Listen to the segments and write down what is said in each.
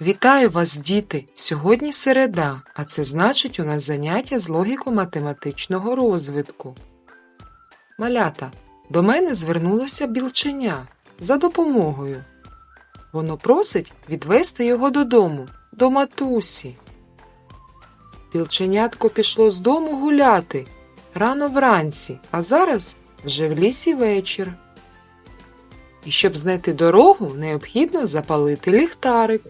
Вітаю вас, діти! Сьогодні середа, а це значить у нас заняття з логіко-математичного розвитку. Малята, до мене звернулося білченя за допомогою. Воно просить відвести його додому, до матусі. Білченятко пішло з дому гуляти рано вранці, а зараз вже в лісі вечір. І щоб знайти дорогу, необхідно запалити ліхтарик.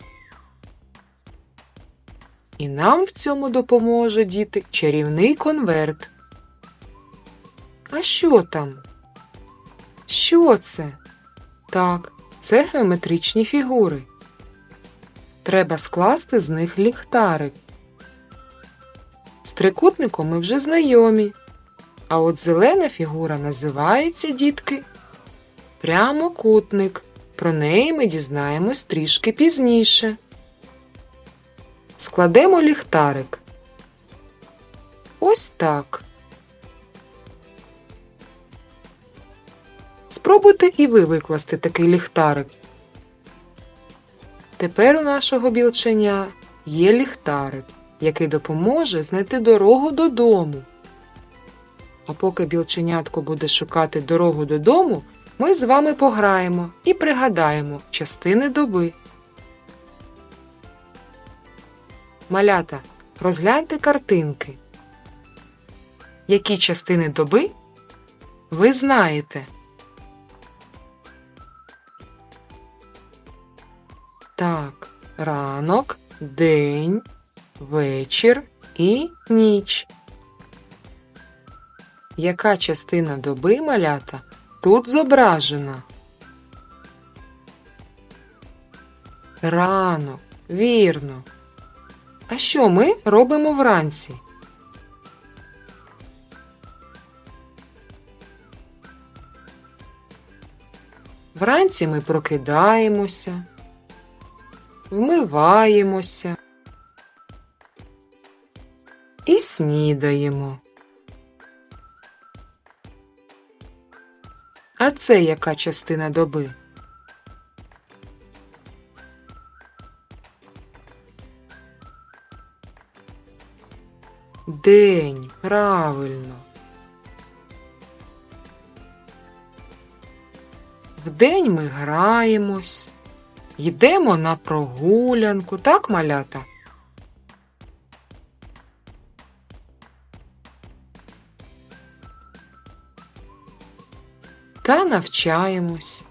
І нам в цьому допоможе, діти, чарівний конверт. А що там? Що це? Так, це геометричні фігури. Треба скласти з них ліхтарик. З трикутником ми вже знайомі. А от зелена фігура називається, дітки, прямокутник. Про неї ми дізнаємось трішки пізніше. Складемо ліхтарик. Ось так. Спробуйте і ви викласти такий ліхтарик. Тепер у нашого білченя є ліхтарик, який допоможе знайти дорогу додому. А поки білченятко буде шукати дорогу додому, ми з вами пограємо і пригадаємо частини доби. Малята, розгляньте картинки. Які частини доби ви знаєте? Так, ранок, день, вечір і ніч. Яка частина доби малята тут зображена? Ранок, вірно. А що ми робимо вранці? Вранці ми прокидаємося, вмиваємося і снідаємо. А це яка частина доби? День, правильно. Вдень ми граємось, йдемо на прогулянку, так, малята? Та навчаємось.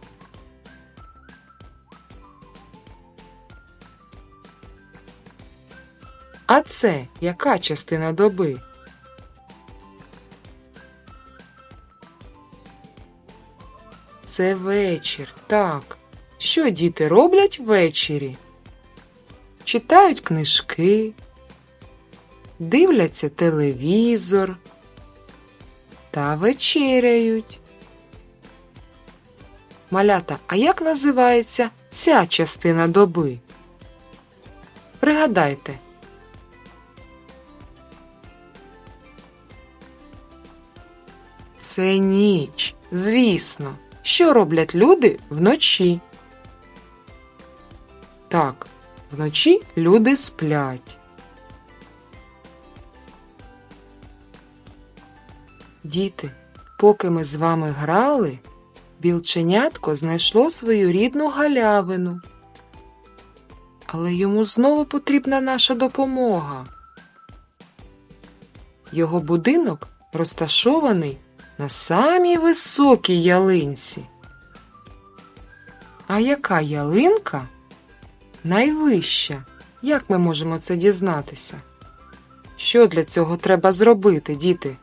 А це яка частина доби? Це вечір, так. Що діти роблять ввечері? Читають книжки, дивляться телевізор та вечеряють. Малята, а як називається ця частина доби? Пригадайте. Це ніч, звісно. Що роблять люди вночі? Так, вночі люди сплять. Діти, поки ми з вами грали, білченятко знайшло свою рідну галявину. Але йому знову потрібна наша допомога. Його будинок розташований на самій високій ялинці. А яка ялинка найвища? Як ми можемо це дізнатися? Що для цього треба зробити, діти?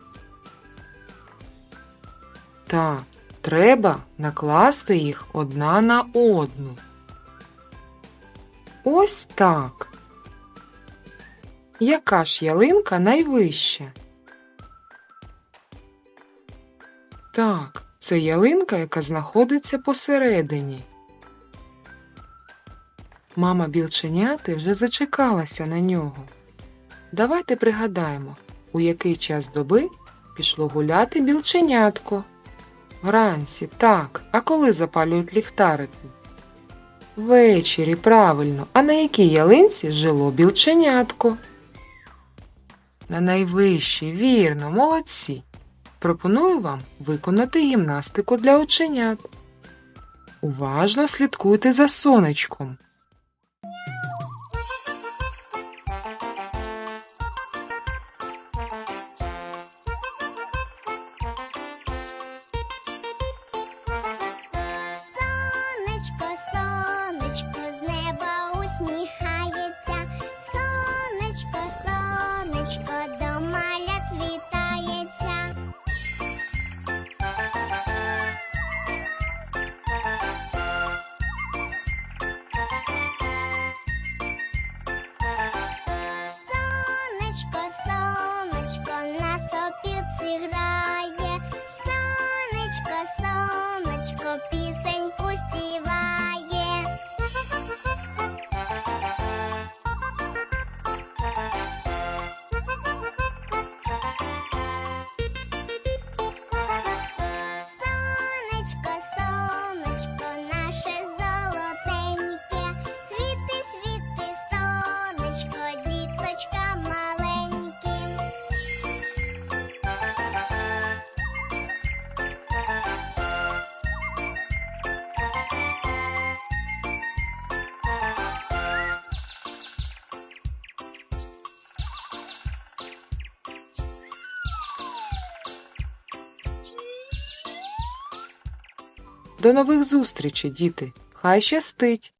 Так, треба накласти їх одна на одну. Ось так. Яка ж ялинка найвища? Так, це ялинка, яка знаходиться посередині. Мама білченяти вже зачекалася на нього. Давайте пригадаємо, у який час доби пішло гуляти білченятко. Вранці, так, а коли запалюють ліхтарики? Ввечері, правильно. А на якій ялинці жило білченятко? На найвищій, вірно, молодці. Пропоную вам виконати гімнастику для оченят. Уважно слідкуйте за сонечком. Сонечко, Сонечко, сонечко, пісеньку співає. До нових зустрічей, діти! Хай щастить!